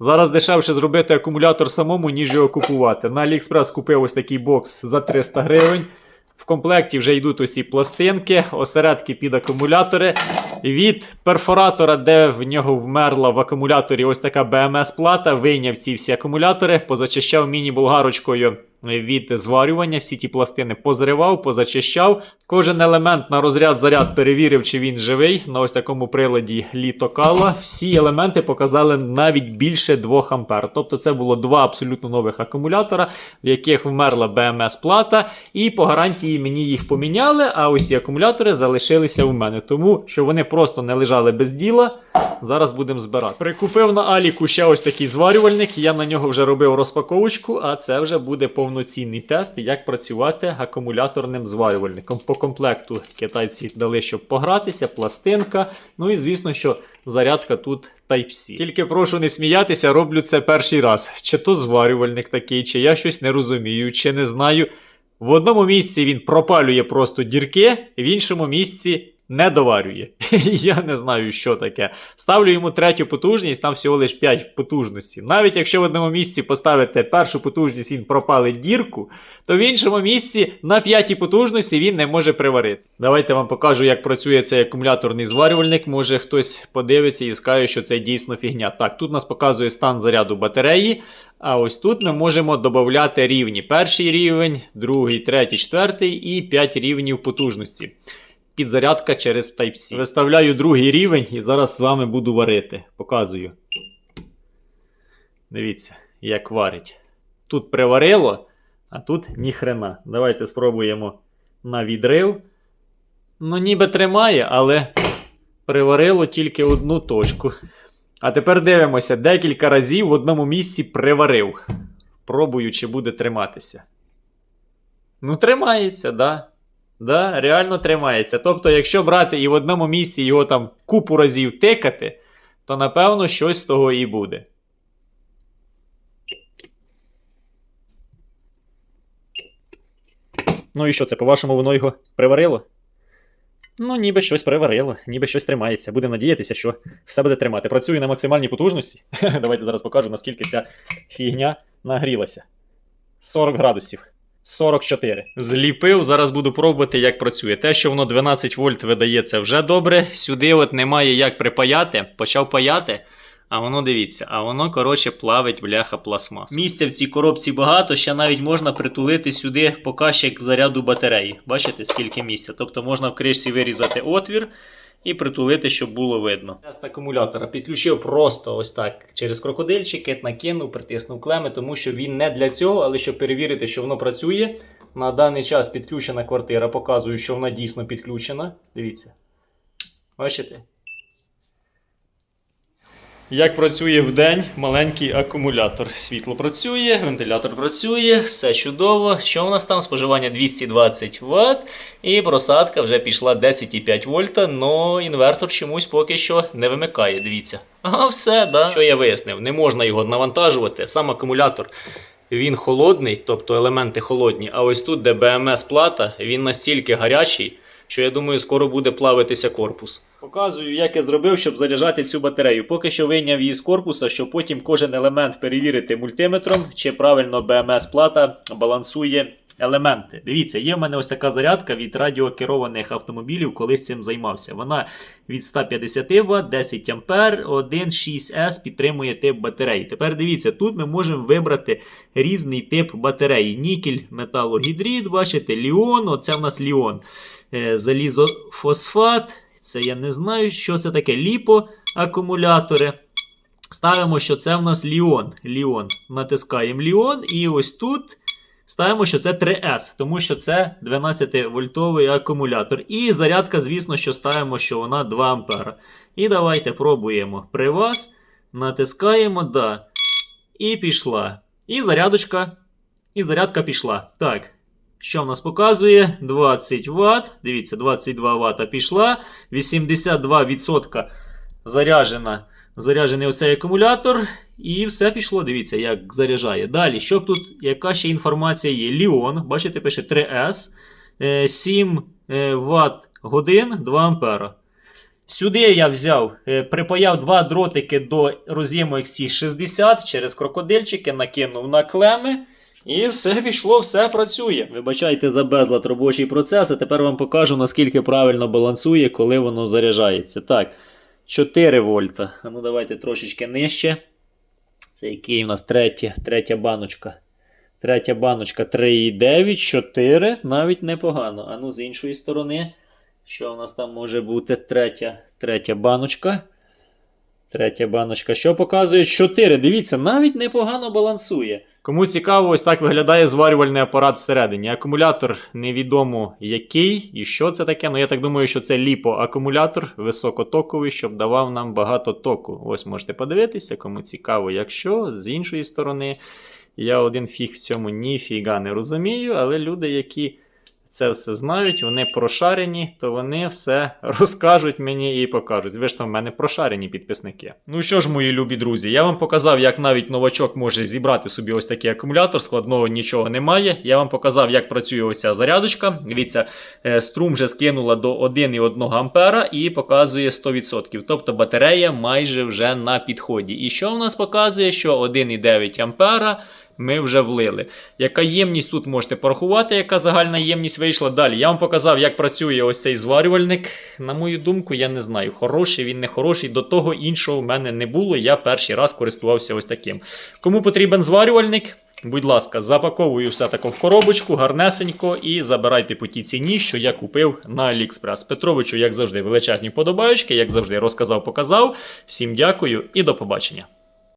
Зараз дешевше зробити акумулятор самому, ніж його купувати. На AliExpress купив ось такий бокс за 300 гривень. В комплекті вже йдуть усі пластинки, осередки під акумулятори. Від перфоратора, де в нього вмерла в акумуляторі ось така BMS-плата, вийняв ці всі акумулятори, позачищав міні-болгарочкою від зварювання, всі ті пластини позривав, позачищав. Кожен елемент на розряд заряд перевірив, чи він живий. На ось такому приладі літокала. Всі елементи показали навіть більше 2 ампер. Тобто це було два абсолютно нових акумулятора, в яких вмерла BMS-плата, і по гарантії мені їх поміняли, а ось ці акумулятори залишилися у мене. Тому що вони просто не лежали без діла. Зараз будемо збирати. Прикупив на Аліку ще ось такий зварювальник. Я на нього вже робив розпаковочку, а це вже буде повноцінний тест, як працювати акумуляторним зварювальником. По комплекту китайці дали, щоб погратися, пластинка. Ну і звісно, що зарядка тут Type-C. Тільки прошу не сміятися, роблю це перший раз. Чи то зварювальник такий, чи я щось не розумію, чи не знаю. В одному місці він пропалює просто дірки, в іншому місці не доварює. Я не знаю, що таке. Ставлю йому третю потужність, там всього лише 5 потужностей. Навіть якщо в одному місці поставити першу потужність, він пропалить дірку, то в іншому місці на п'ятій потужності він не може приварити. Давайте вам покажу, як працює цей акумуляторний зварювальник. Може хтось подивиться і скаже, що це дійсно фігня. Так, тут нас показує стан заряду батареї. А ось тут ми можемо додати рівні. Перший рівень, другий, третій, четвертий і 5 рівнів потужності. Підзарядка через Type-C. Виставляю другий рівень і зараз з вами буду варити. Показую. Дивіться, як варить. Тут приварило, а тут ніхрена. Давайте спробуємо на відрив. Ну, ніби тримає, але приварило тільки одну точку. А тепер дивимося, декілька разів в одному місці приварив. Пробую, чи буде триматися. Ну, тримається, да. Да, реально тримається. Тобто, якщо брати і в одному місці його там купу разів тикати, то напевно щось з того і буде. Ну і що це, по-вашому, воно його приварило? Ну, ніби щось приварило, ніби щось тримається. Будемо надіятися, що все буде тримати. Працюю на максимальній потужності. Давайте зараз покажу, наскільки ця фігня нагрілася. 40 градусів. 44. Зліпив, зараз буду пробувати, як працює. Те, що воно 12 вольт видає, це вже добре. Сюди от немає як припаяти. Почав паяти. А воно дивіться, а воно, коротше, плавить бляха пластмас. Місця в цій коробці багато, ще навіть можна притулити сюди показчик заряду батареї. Бачите, скільки місця? Тобто можна в кришці вирізати отвір і притулити, щоб було видно. Тест акумулятора підключив просто ось так через крокодильчики, накинув, притиснув клеми, тому що він не для цього, але щоб перевірити, що воно працює. На даний час підключена квартира. Показую, що вона дійсно підключена. Дивіться. Бачите? Як працює в день маленький акумулятор. Світло працює, вентилятор працює, все чудово. Що у нас там? Споживання 220 Вт. І просадка вже пішла 10,5 вольта, але інвертор чомусь поки що не вимикає. Дивіться. Ага, все, да. Що я вияснив? Не можна його навантажувати. Сам акумулятор. Він холодний, тобто елементи холодні. А ось тут, де BMS плата, він настільки гарячий, що я думаю, скоро буде плавитися корпус. Показую, як я зробив, щоб заряджати цю батарею. Поки що вийняв її з корпуса, щоб потім кожен елемент перевірити мультиметром, чи правильно BMS плата балансує елементи. Дивіться, є в мене ось така зарядка від радіокерованих автомобілів, колись цим займався. Вона від 150 Вт, 10 А, 1,6С підтримує тип батареї. Тепер дивіться, тут ми можемо вибрати різний тип батареї. Нікель, металогідрид, бачите, ліон, оце в нас ліон. Е, Залізофосфат. Це я не знаю, що це таке. Ліпо акумулятори. Ставимо, що це в нас Ліон. Ліон. Натискаємо Ліон. І ось тут ставимо, що це 3С, тому що це 12-вольтовий акумулятор. І зарядка, звісно, що ставимо, що вона 2 А. І давайте пробуємо. При вас натискаємо, да. І пішла. І зарядочка. І зарядка пішла. Так. Що в нас показує? 20 Вт. Дивіться, 22 Вт пішла. 82% заряджена, заряджений оцей акумулятор. І все пішло. Дивіться, як заряджає. Далі, що тут, яка ще інформація є? Ліон, бачите, пише 3С. 7 Вт годин 2 Ампера. Сюди я взяв, е, припаяв два дротики до роз'єму XC60 через крокодильчики, накинув на клеми. І все пішло, все працює. Вибачайте за безлад робочий процес, а тепер вам покажу, наскільки правильно балансує, коли воно заряджається. Так, 4 вольта. Ну давайте трошечки нижче. Це який у нас третя, третя баночка. Третя баночка 3,9, 4, навіть непогано. А ну з іншої сторони, що у нас там може бути третя, третя баночка. Третя баночка. Що показує 4. Дивіться, навіть непогано балансує. Кому цікаво, ось так виглядає зварювальний апарат всередині. Акумулятор невідомо який і що це таке. Ну я так думаю, що це ліпо-акумулятор високотоковий, щоб давав нам багато току. Ось можете подивитися, кому цікаво, якщо з іншої сторони. Я один фіг в цьому ніфіга не розумію, але люди, які це все знають, вони прошарені, то вони все розкажуть мені і покажуть. Ви ж там в мене прошарені підписники. Ну що ж, мої любі друзі, я вам показав, як навіть новачок може зібрати собі ось такий акумулятор, складного нічого немає. Я вам показав, як працює ось ця зарядочка. Дивіться, е, струм вже скинула до 1,1 ампера і показує 100%. Тобто батарея майже вже на підході. І що в нас показує? Що 1,9 ампера ми вже влили. Яка ємність тут можете порахувати, яка загальна ємність вийшла. Далі я вам показав, як працює ось цей зварювальник. На мою думку, я не знаю, хороший він не хороший. До того іншого в мене не було. Я перший раз користувався ось таким. Кому потрібен зварювальник? Будь ласка, запаковую все тако в коробочку, гарнесенько, і забирайте по тій ціні, що я купив на AliExpress. Петровичу, як завжди, величезні вподобаючки, як завжди, розказав, показав. Всім дякую і до побачення.